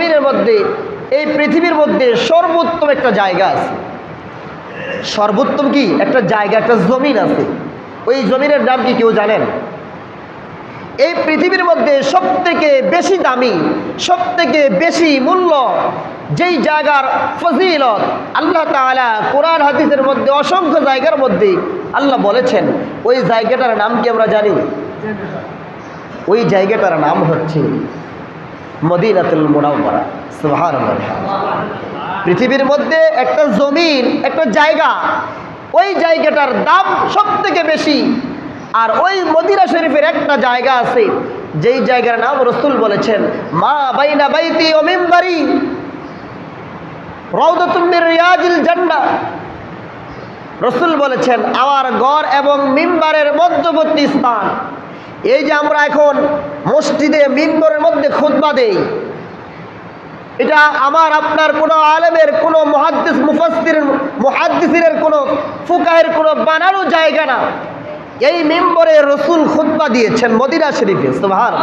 জমিনের মধ্যে, এই পৃথিবীর মধ্যে সর্বোত্তম একটা জায়গা আছে। সর্বোত্তম কি? একটা জায়গা, একটা জমিন আছে। ওই জমিনের নাম কি কেউ জানেন? এই পৃথিবীর মধ্যে সব থেকে বেশি দামি সব থেকে বেশি মূল্য, যেই জায়গার ফজিলত, আল্লাহ তাআলা কোরআন হাদিসের মধ্যে, অসংখ্য জায়গার মধ্যে আল্লাহ বলেছেন, ওই জায়গাটার নাম কি আমরা জানি? ওই জায়গাটার নাম হচ্ছে মদিনাতুল মুনাওয়ারা। সুবহানাল্লাহ। পৃথিবীর মধ্যে একটা জমিন, একটা জায়গা, ওই জায়গাটার দাম সব থেকে বেশি। আর ওই মদিনা শরীফের একটা জায়গা আছে, যেই জায়গার নাম রসুল বলেছেন, মা বাইনা বাইতি ও মিম্বারি রৌদতুম্মির রিয়াজিল জান্নাহ রসুল বলেছেন, আমার গড় এবং মিম্বারের মধ্যবর্তী স্থান। এই যে আমরা এখন মসজিদে, মিম্বরের মধ্যে খুতবা দেই, এটা আমার, আপনার কোনো আলেমের, কোনো মহাদ্দিস মুফাসির মহাদ্দিসের কোনো ফুকাহের, কোনো বানানো জায়গা না। এই মেম্বরে রসুল খুদ্া দিয়েছেন মদিনা শরীফে সুবহান